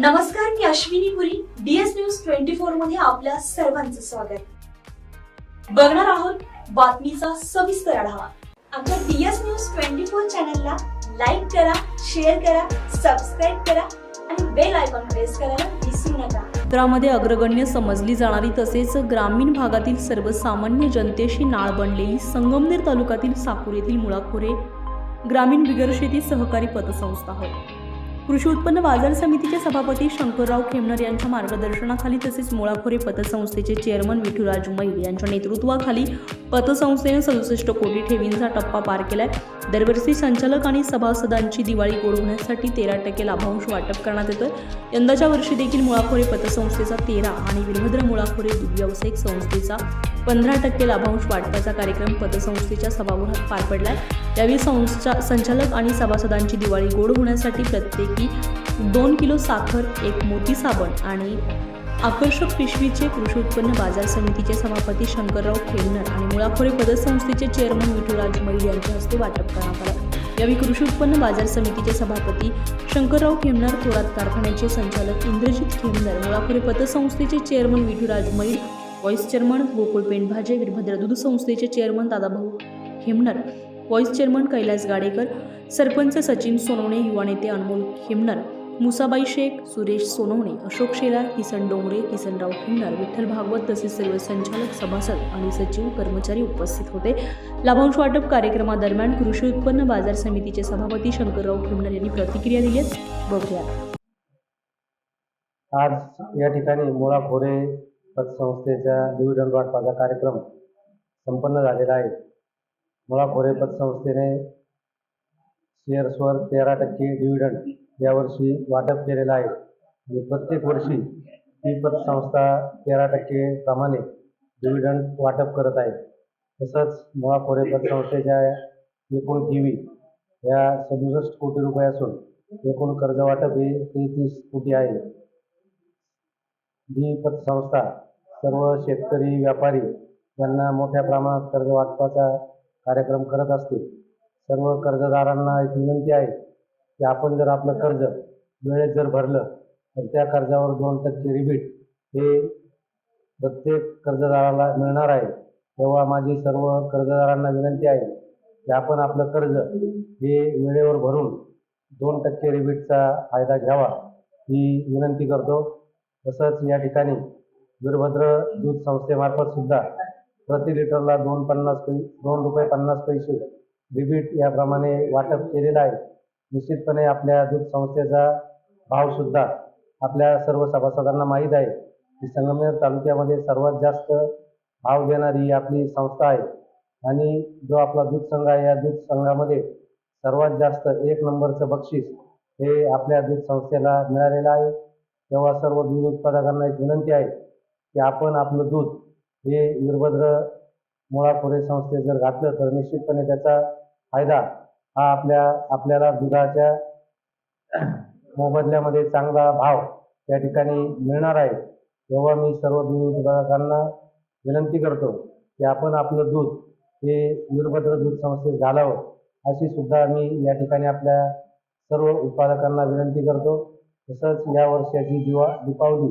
नमस्कार मी Ashwini Puri. DS news twenty फोरमध्ये आपल्या सर्वांचं स्वागत. बघणार आहोत बातमीचा सविस्तर आढावा. आमच्या डीएस न्यूज ट्वेंटी फोर चॅनलला लाईक करा शेअर करा सबस्क्राईब करा आणि बेल आयकॉन प्रेस करायला विसरू नका. क्षेत्रामध्ये अग्रगण्य समजली जाणारी तसेच ग्रामीण भागातील सर्वसामान्य जनतेशी नाळ बनलेली संगमनेर तालुक्यातील साकूर येथील मुळाखोरे ग्रामीण बिगर शेती सहकारी पतसंस्था होय. कृषी उत्पन्न बाजार समितीचे सभापती शंकरराव खेमनर यांच्या मार्गदर्शनाखाली तसेच मुळाखोरे पतसंस्थेचे चेअरमन विठुराज मैल यांच्या नेतृत्वाखाली पतसंस्थेने सदुसष्ट कोटी ठेवींचा टप्पा पार केलाय. दरवर्षी संचालक आणि सभासदांची दिवाळी गोड होण्यासाठी तेरा टक्के लाभांश वाटप करण्यात येतोय. यंदाच्या वर्षी देखील मुळाखोरे पतसंस्थेचा तेरा आणि वीरभद्र मुळाखोरे व्यावसायिक संस्थेचा पंधरा टक्के लाभांश वाटपाचा कार्यक्रम पतसंस्थेच्या सभागृहात पार पडलाय. यावेळी संस्था संचालक आणि सभासदांची दिवाळी गोड होण्यासाठी प्रत्येकी दोन किलो साखर एक मोती साबण आणि आकर्षक पिशवीचे कृषी उत्पन्न बाजार समितीचे सभापती शंकरराव खेमनर आणि मुळाखोरे पतसंस्थेचे चेअरमन विठुराज मैल यांच्या हस्ते वाटप करण्यात आलं. यावेळी कृषी उत्पन्न बाजार समितीचे सभापती शंकरराव खेमनर थोरात कारखान्याचे संचालक Indrajit Khemnar Mulakhore पतसंस्थेचे chairman Vithuraj Mail vice chairman Gokul Pendbhaje Virbhadra दूध संस्थेचे chairman Dadabhau Khemnar vice chairman Kailas Gadekar sarpanch Sachin Sonawane युवा नेते अनमोल खेमनर मुसाबाई शेख सुरेश सोनवणे अशोक शेलार किसन डोंगरे किसनराव खिंडार विठ्ठल भागवत तसेच सर्व संचालक सभासद आणि सचिव कर्मचारी उपस्थित होते. लाभांश वाटप कार्यक्रमादरम्यान कृषी उत्पन्न बाजार समितीचे सभापती शंकरराव खिंडार यांनी प्रतिक्रिया दिली बघूया. आज या ठिकाणी मुळा खोरे पतसंस्थेचा डिव्हिडंड वाटपाचा कार्यक्रम संपन्न झालेला आहे. मुळा खोरे पतसंस्थेने शेअर्सवर तेरा टक्के डिव्हिडंड यावर्षी वाटप केलेलं आहे. आणि प्रत्येक वर्षी ही पतसंस्था तेरा टक्के प्रमाणे डिव्हिडंड वाटप करत आहे. तसंच मुळा पतसंस्थेच्या एकूण ठेवी या सदुसष्ट कोटी रुपये असून एकूण कर्ज वाटप हे तेहतीस कोटी आहे. ही पतसंस्था सर्व शेतकरी व्यापारी यांना मोठ्या प्रमाणात कर्ज वाटपाचा कार्यक्रम करत असते. सर्व कर्जदारांना एक विनंती आहे की आपण जर आपलं कर्ज वेळेत जर भरलं तर त्या कर्जावर दोन टक्के रिबीट हे प्रत्येक कर्जदाराला मिळणार आहे. तेव्हा माझी सर्व कर्जदारांना विनंती आहे की आपण आपलं कर्ज हे वेळेवर भरून दोन टक्के रिबीटचा फायदा घ्यावा ही विनंती करतो. तसंच या ठिकाणी वीरभद्र दूध संस्थेमार्फत सुद्धा प्रति लिटरला दोन पन्नास पै दोन रुपये पन्नास पैसे रिबीट याप्रमाणे वाटप केलेलं आहे. निश्चितपणे आपल्या दूध संस्थेचा भावसुद्धा आपल्या सर्व सभासदांना माहीत आहे. की संगमनेर तालुक्यामध्ये सर्वात जास्त भाव देणारी ही आपली संस्था आहे. आणि जो आपला दूध संघ आहे या दूध संघामध्ये सर्वात जास्त एक नंबरचं बक्षीस हे आपल्या दूध संस्थेला मिळालेलं आहे. तेव्हा सर्व दूध उत्पादकांना एक विनंती आहे की आपण आपलं दूध हे वीरभद्र मुळाखोरे संस्थेत जर घातलं तर निश्चितपणे त्याचा फायदा हा आपल्या आपल्याला दुधाच्या मोबदल्यामध्ये चांगला भाव त्या ठिकाणी मिळणार आहे. तेव्हा मी सर्व दूध उत्पादकांना विनंती करतो की आपण आपलं दूध हे वीरभद्र दूध संस्थेत घालावं अशी सुद्धा मी या ठिकाणी आपल्या सर्व उत्पादकांना विनंती करतो. तसंच या वर्षाची दिवा दीपावली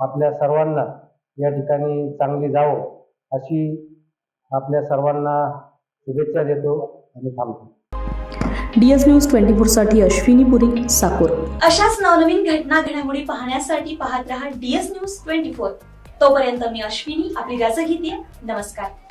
आपल्या सर्वांना या ठिकाणी चांगली जावो अशी आपल्या सर्वांना शुभेच्छा देतो आणि थांबतो. डी एस न्यूज ट्वेंटी फोरसाठी अश्विनी पुरी साकूर. अशाच नवनवीन घटना घडामोडी पाहण्यासाठी पाहत रहा डीएस न्यूज ट्वेंटी फोर. तोपर्यंत मी अश्विनी आपली रजा घेते. नमस्कार.